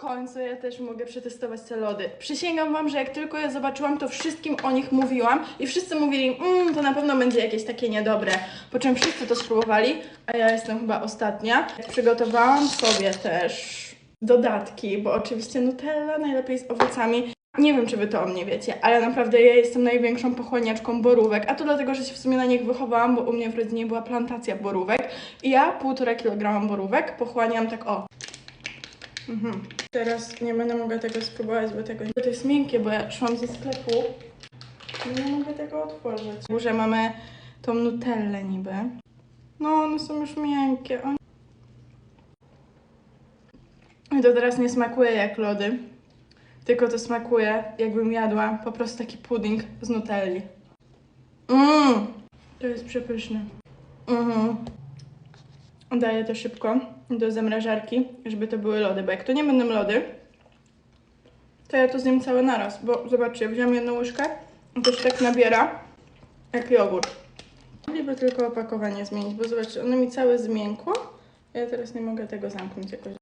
końcu ja też mogę przetestować te lody. Przysięgam wam, że jak tylko je zobaczyłam, to wszystkim o nich mówiłam i wszyscy mówili, mmm, to na pewno będzie jakieś takie niedobre. Po czym wszyscy to spróbowali, a ja jestem chyba ostatnia. Przygotowałam sobie też dodatki, bo oczywiście Nutella najlepiej z owocami. Nie wiem, czy wy to o mnie wiecie, ale naprawdę ja jestem największą pochłaniaczką borówek, a to dlatego, że się w sumie na nich wychowałam, bo u mnie w rodzinie była plantacja borówek i ja półtora kilograma borówek pochłaniam tak o. Mhm. Teraz nie będę mogła tego spróbować, bo tego to jest miękkie, bo ja szłam ze sklepu i nie mogę tego otworzyć. W górze mamy tą nutellę niby. No, one są już miękkie. O i to teraz nie smakuje jak lody, tylko to smakuje jakbym jadła po prostu taki pudding z nutelli. Mmm, to jest przepyszne. Mhm. Daję to szybko do zamrażarki, żeby to były lody, bo jak to nie będą lody, to ja to zjem całe naraz, bo zobaczcie, wziąłem jedną łyżkę to się tak nabiera jak jogurt. Mogliby tylko opakowanie zmienić, bo zobaczcie, ono mi całe zmiękło. Ja teraz nie mogę tego zamknąć jakoś.